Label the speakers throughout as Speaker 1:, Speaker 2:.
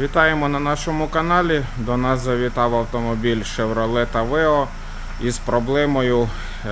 Speaker 1: Вітаємо на нашому каналі. До нас завітав автомобіль Chevrolet Aveo із проблемою,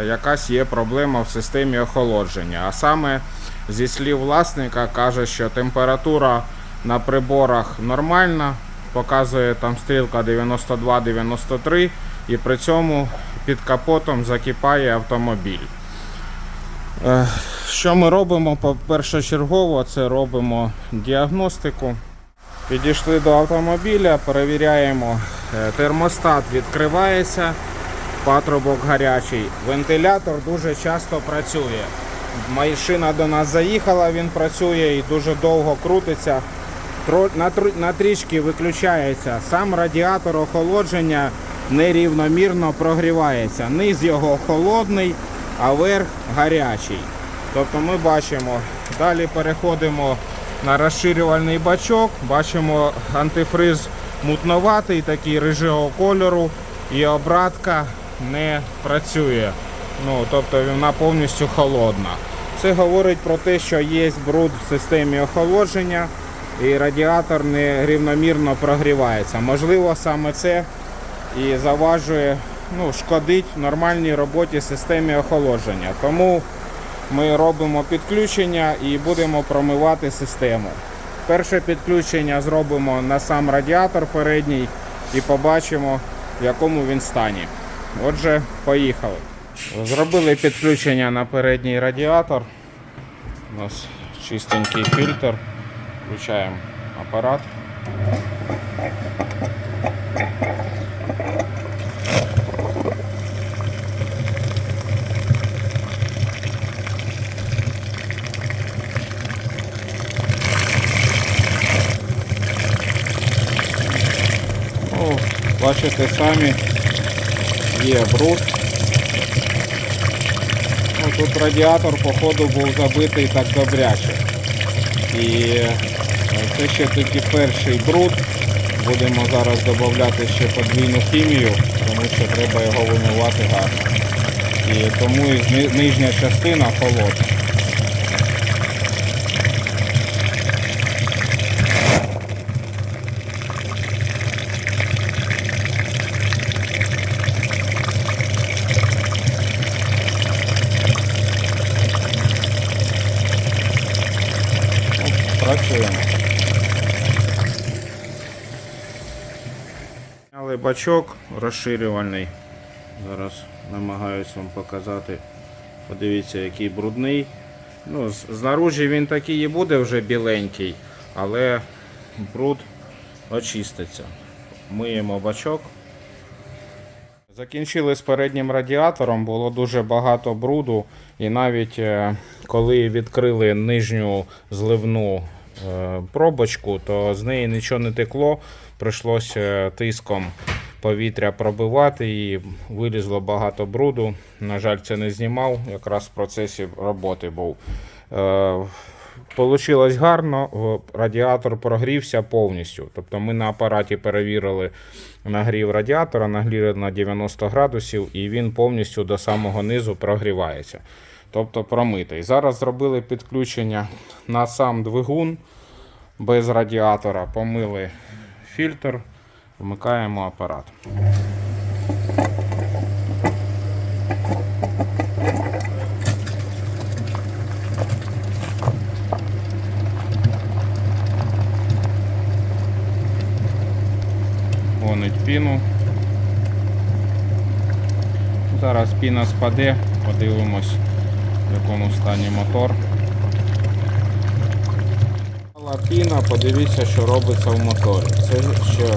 Speaker 1: е, якась є проблема в системі охолодження. А саме, зі слів власника, каже, що температура на приборах нормальна, показує там стрілка 92-93, і при цьому під капотом закипає автомобіль. Е, Що ми робимо? По- Першочергово це робимо діагностику. Підійшли до автомобіля, перевіряємо, е, термостат відкривається, патрубок гарячий. Вентилятор дуже часто працює. Машина до нас заїхала, він працює і дуже довго крутиться. На, трішки виключається. Сам радіатор охолодження нерівномірно прогрівається. Низ його холодний, а верх гарячий. Тобто ми бачимо, далі переходимо на розширювальний бачок, бачимо антифриз мутноватий, такий рижого кольору, і обратка не працює. Ну, тобто вона повністю холодна. Це говорить про те, що є бруд в системі охолодження і радіатор не рівномірно прогрівається. Можливо, саме це і заважує, ну, шкодить нормальній роботі системі охолодження. Тому ми робимо підключення і будемо промивати систему. Перше підключення зробимо на сам радіатор передній і побачимо, в якому він стані. Отже, поїхали. Зробили підключення на передній радіатор. У нас чистенький фільтр. Включаємо апарат. Ну, бачите самі, є бруд. Ну, тут радіатор, походу, був забитий так добряче. І е, це ще тільки перший бруд. Будемо зараз додати ще подвійну хімію, тому що треба його вимивати гарно. І тому і нижня частина холодна. Ну, Працюємо. Зняли бачок розширювальний. Зараз намагаюсь вам показати. Подивіться, який брудний. Ну, знаружі він такий і буде вже біленький, але бруд очиститься. Миємо бачок. Закінчили з переднім радіатором, було дуже багато бруду, і навіть е, коли відкрили нижню зливну е, пробочку, то з неї нічого не текло. Прийшлося е, тиском повітря пробивати і вилізло багато бруду. На жаль, це не знімав, якраз в процесі роботи був. Е, Получилось гарно, радіатор прогрівся повністю. Тобто ми на апараті перевірили нагрів радіатора, нагрів на 90 градусів, і він повністю до самого низу прогрівається. Тобто промитий. Зараз зробили підключення на сам двигун без радіатора, помили фільтр, вмикаємо апарат. гонить піну. Зараз піна спаде, подивимось, в якому стані мотор. Піна, подивіться, що робиться в моторі. Це ще,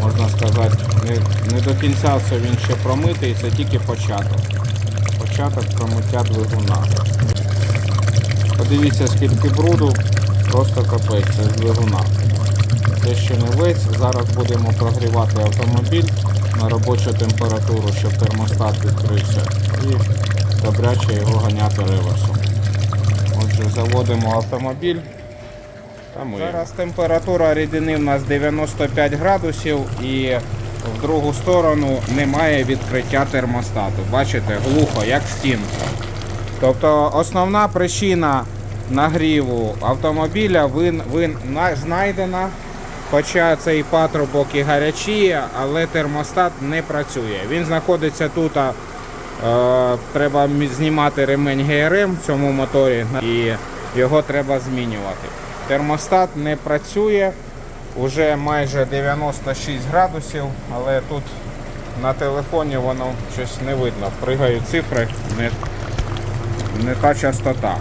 Speaker 1: можна сказати, не, не до кінця все він ще промитий, це тільки початок. Початок промиття двигуна. Подивіться, скільки бруду, просто капець, це двигуна. Це ще не весь. Зараз будемо прогрівати автомобіль на робочу температуру, щоб термостат відкрився. І добряче його ганяти реверсом. Отже, заводимо автомобіль. Та ми. Зараз температура рідини в нас 95 градусів і в другу сторону немає відкриття термостату. Бачите, глухо, як стінка. Тобто основна причина нагріву автомобіля вин, вин, знайдена Хоча цей патрубок і гарячіє, але термостат не працює. Він знаходиться тут. а, Е, треба знімати ремень ГРМ в цьому моторі і його треба змінювати. Термостат не працює уже майже 96 градусів, але тут на телефоні воно щось не видно. Пригають цифри, не, не та частота.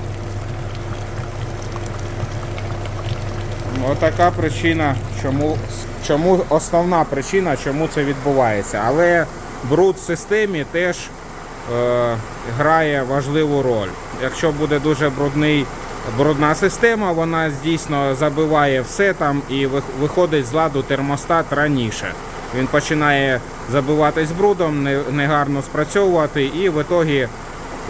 Speaker 1: Отака причина, чому, чому основна причина, чому це відбувається. Але бруд в системі теж е, грає важливу роль. Якщо буде дуже брудний, брудна система, вона дійсно забиває все там і виходить з ладу термостат раніше. Він починає забиватись брудом, негарно спрацьовувати і в ітогі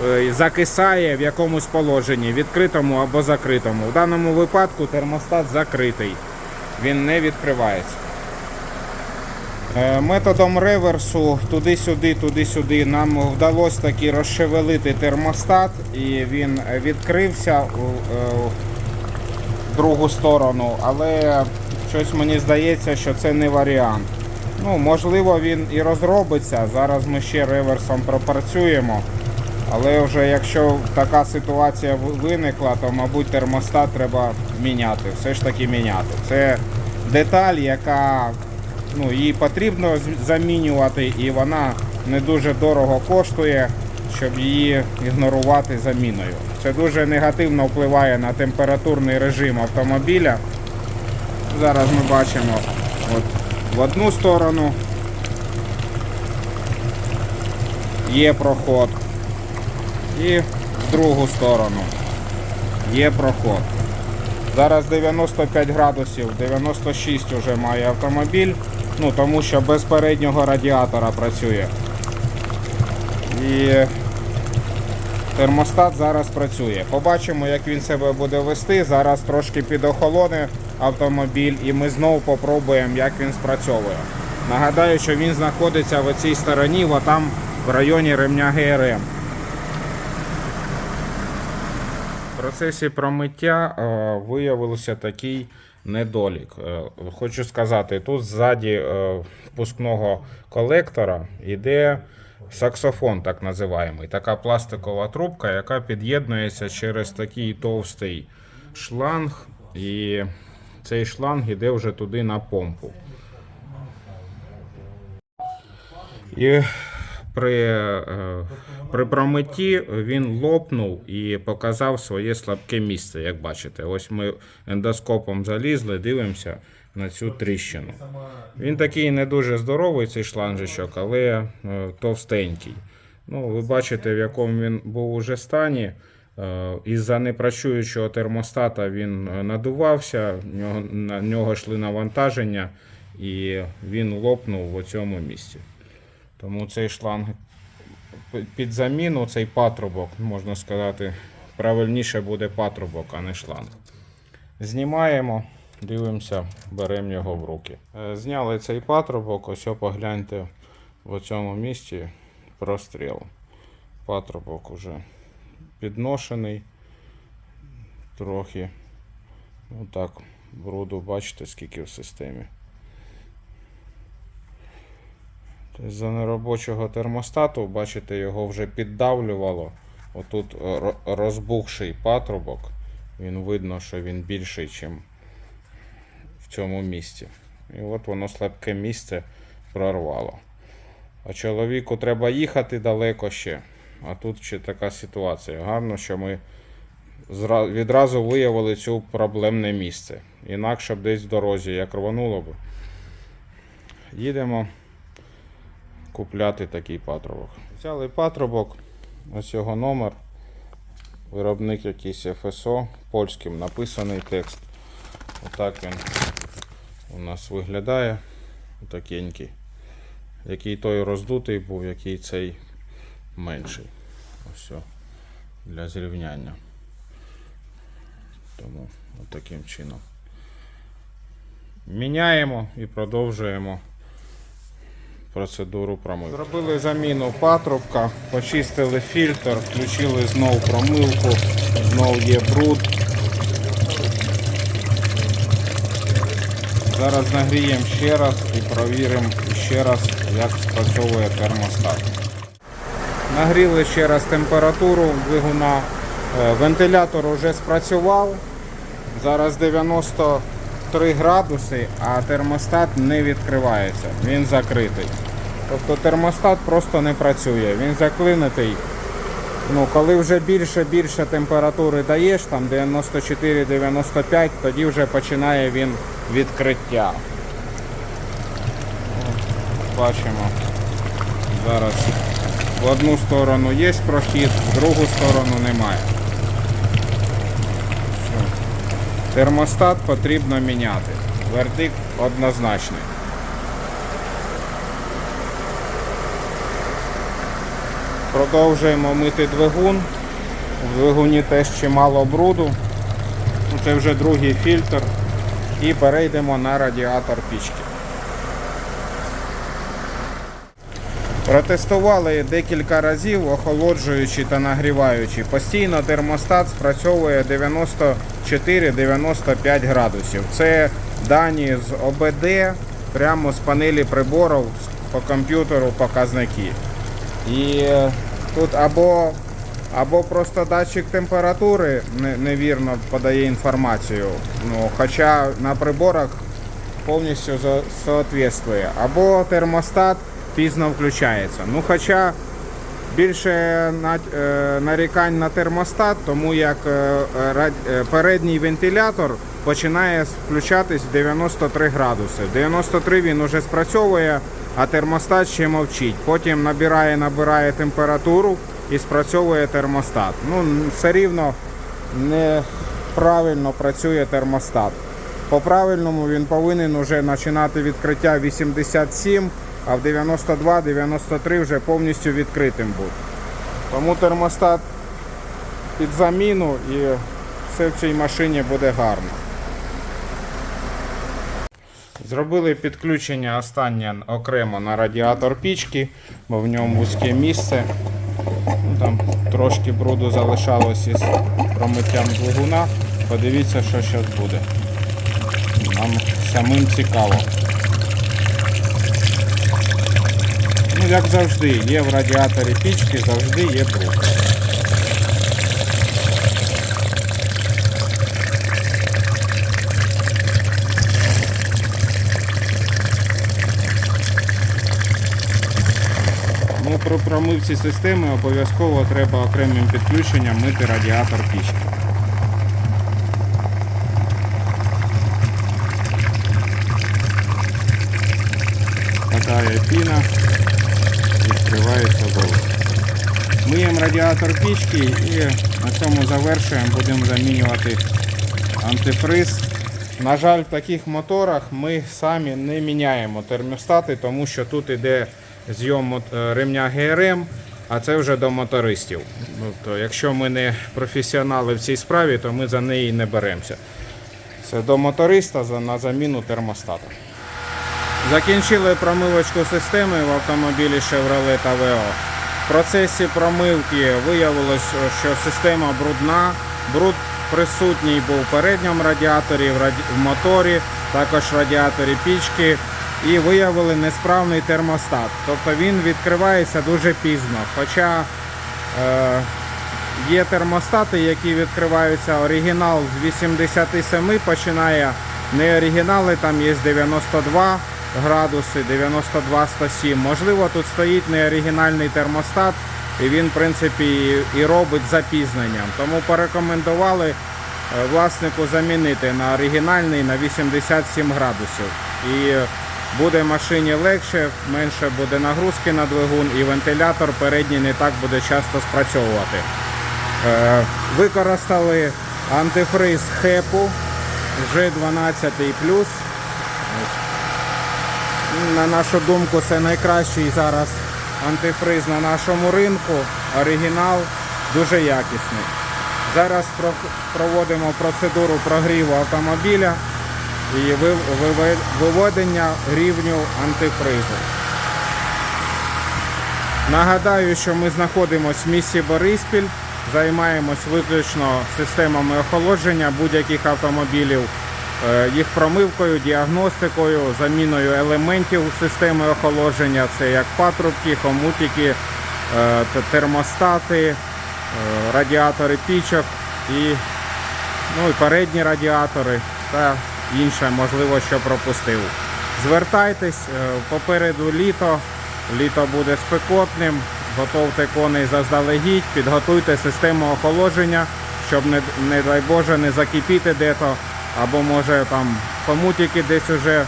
Speaker 1: е, закисає в якомусь положенні, відкритому або закритому. В даному випадку термостат закритий, він не відкривається. Е, Методом реверсу туди-сюди, туди-сюди нам вдалося таки розшевелити термостат і він відкрився у е, в другу сторону, але щось мені здається, що це не варіант. Ну, можливо, він і розробиться. Зараз ми ще реверсом пропрацюємо. Але вже якщо така ситуація виникла, то мабуть термостат треба міняти. Все ж таки міняти. Це деталь, яка ну, її потрібно замінювати, і вона не дуже дорого коштує, щоб її ігнорувати заміною. Це дуже негативно впливає на температурний режим автомобіля. Зараз ми бачимо от, в одну сторону є проход. І в другу сторону є проход. Зараз 95 градусів, 96 вже має автомобіль, ну тому що без переднього радіатора працює. І термостат зараз працює. Побачимо, як він себе буде вести. Зараз трошки підохолоне автомобіль і ми знову попробуємо, як він спрацьовує. Нагадаю, що він знаходиться в цій стороні, от там в районі ремня ГРМ. В процесі промиття е, виявився такий недолік. Е, Хочу сказати, тут ззаді е, впускного колектора йде саксофон, так називаємий. Така пластикова трубка, яка під'єднується через такий товстий шланг, і цей шланг йде вже туди на помпу. І при, е, при промитті він лопнув і показав своє слабке місце, як бачите. Ось ми ендоскопом залізли, дивимося на цю тріщину. Він такий не дуже здоровий, цей шланжичок, але е, товстенький. Ну, ви бачите, в якому він був уже стані. Е, Із-за непрацюючого термостата він е, надувався, на нього йшли навантаження, і він лопнув в цьому місці. Тому цей шланг під заміну, цей патрубок, можна сказати, правильніше буде патрубок, а не шланг. Знімаємо, дивимося, беремо його в руки. Е, Зняли цей патрубок, ось погляньте в цьому місці простріл. Патрубок уже підношений трохи. Ну так, бруду, бачите, скільки в системі. Тобто За неробочого термостату, бачите, його вже піддавлювало. Отут е, розбухший патрубок. Він видно, що він більший, ніж в цьому місці. І от воно слабке місце прорвало. А чоловіку треба їхати далеко ще. А тут ще така ситуація. Гарно, що ми відразу виявили цю проблемне місце. Інакше б десь в дорозі як рвануло б. Їдемо купляти такий патрубок. Взяли патрубок, ось його номер. Виробник якийсь ФСО, польським написаний текст. Отак він у нас виглядає. Отакенький. Який той роздутий був, який цей менший. Ось для зрівняння. Тому отаким чином. Міняємо і продовжуємо процедуру промивки. Зробили заміну патрубка, почистили фільтр, включили знову промивку, знов є бруд. Зараз нагріємо ще раз і провіримо ще раз, як спрацьовує термостат. Нагріли ще раз температуру двигуна. Е, Вентилятор вже спрацював. Зараз 93 градуси, а термостат не відкривається. Він закритий. Тобто термостат просто не працює, він заклинитий. Ну, коли вже більше більше температури даєш, там 94-95, тоді вже починає він відкриття. Бачимо. Зараз в одну сторону є прохід, в другу сторону немає. Термостат потрібно міняти. Вердикт однозначний. Продовжуємо мити двигун. У двигуні теж чимало бруду. Ну, Це вже другий фільтр. І перейдемо на радіатор пічки. Протестували декілька разів, охолоджуючи та нагріваючи. Постійно термостат спрацьовує 94-95 градусів. Це дані з ОБД, прямо з панелі приборів по комп'ютеру показники. І е, тут або, або просто датчик температури невірно подає інформацію. Ну, хоча на приборах повністю соответствує. Або термостат пізно включається. Ну, хоча більше е, нарікань на термостат, тому як е, е, передній вентилятор починає включатись 93 градуси. 93 він уже спрацьовує, а термостат ще мовчить. Потім набирає, набирає температуру і спрацьовує термостат. Ну, все рівно неправильно працює термостат. По правильному він повинен уже починати відкриття 87, а в 92-93 вже повністю відкритим бути. Тому термостат під заміну і все в цій машині буде гарно. Зробили підключення останнє окремо на радіатор пічки, бо в ньому вузьке місце. Ну, Там трошки бруду залишалось із промиттям двигуна. Подивіться, що зараз буде. Нам самим цікаво. Ну, як завжди, є в радіаторі пічки, завжди є бруд. При промивці системи обов'язково треба окремим підключенням мити радіатор пічки. Падає піна, відкривається болт. Миємо радіатор пічки і на цьому завершуємо, будемо замінювати антифриз. На жаль, в таких моторах ми самі не міняємо термостати, тому що тут іде зйом е, ремня ГРМ, а це вже до мотористів. Тобто, якщо ми не професіонали в цій справі, то ми за неї не беремося. Це до моториста на заміну термостата. Закінчили промивочку системи в автомобілі Chevrolet Aveo. В процесі промивки виявилось, що система брудна. Бруд присутній був в передньому радіаторі, в, моторі, також в радіаторі пічки. І виявили несправний термостат. Тобто він відкривається дуже пізно. Хоча е, є термостати, які відкриваються оригінал з 87 починає. Не оригінали, там є 92 градуси, 92 107. Можливо, тут стоїть неоригінальний термостат, і він, в принципі, і- і робить запізненням. Тому порекомендували е, власнику замінити на оригінальний на 87 градусів. І буде машині легше, менше буде нагрузки на двигун, і вентилятор передній не так буде часто спрацьовувати. Е, Використали антифриз хепу G12 На нашу думку, це найкращий зараз антифриз на нашому ринку. Оригінал дуже якісний. Зараз проводимо процедуру прогріву автомобіля і ви- виве- виведення рівню антифризу. Нагадаю, що ми знаходимося в місті Бориспіль, займаємось виключно системами охолодження будь-яких автомобілів. е, їх промивкою, діагностикою, заміною елементів системи охолодження, це як патрубки, хомутики, е, термостати, е, радіатори пічок і, ну, і передні радіатори та інше, можливо, що пропустив. Звертайтесь, е, попереду літо, літо буде спекотним, готовте коней заздалегідь, підготуйте систему охолодження, щоб не, не дай Боже не закипіти дето, або може там хомутики десь уже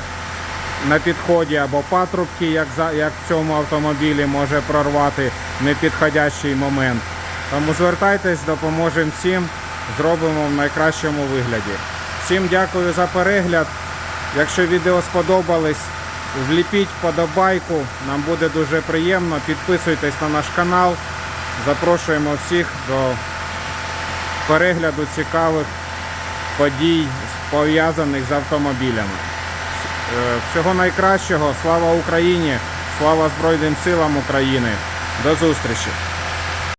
Speaker 1: на підході, або патрубки, як, як в цьому автомобілі може прорвати непідходящий момент. Тому звертайтесь, допоможемо всім, зробимо в найкращому вигляді. Всім дякую за перегляд. Якщо відео сподобались, вліпіть вподобайку, нам буде дуже приємно. Підписуйтесь на наш канал. Запрошуємо всіх до перегляду цікавих подій, пов'язаних з автомобілями. Е, Всього найкращого, слава Україні, слава Збройним силам України. До зустрічі!